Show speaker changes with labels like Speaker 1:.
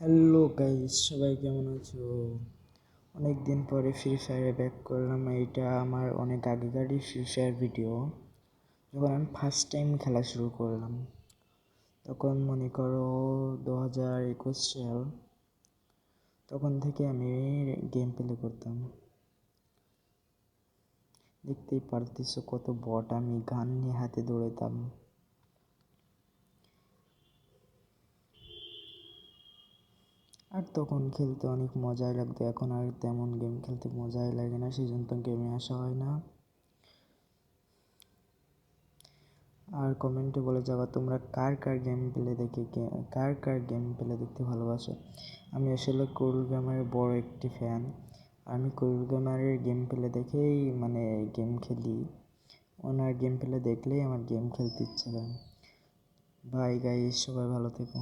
Speaker 1: Hello guys সবাই কেমন আছো? অনেক দিন পরে ফ্রি ফায়ারে ব্যাক করলাম। এইটা আমার অনেক আগেকারই ফ্রি ফায়ার ভিডিও যখন আমি ফার্স্ট টাইম খেলা শুরু করলাম, তখন মনে করো দু হাজার একুশ সাল, তখন থেকে আমি গেম প্লে করতাম। দেখতেই পারতেছো কত বট আমি গান নিয়ে হাতে দৌড়াতাম তখন খেলতে অনেক মজাই লাগতো, এখন আর তেমন গেম খেলতে মজাই লাগে না, সেই জন্য তো গেমে আসা হয় না। আর কমেন্টে বলে যাবা, তোমরা কার কার গেম প্লে দেখে কার কার গেম প্লে দেখতে ভালোবাসো? আমি আসলে করুল গেমারের বড় একটি ফ্যান আমি করুল গেমারের গেম প্লে দেখেই মানে গেম খেলি। ওনার গেম প্লে দেখলেই আমার গেম খেলতে ইচ্ছে করে। বাই গাইস সবাই ভালো থেকো।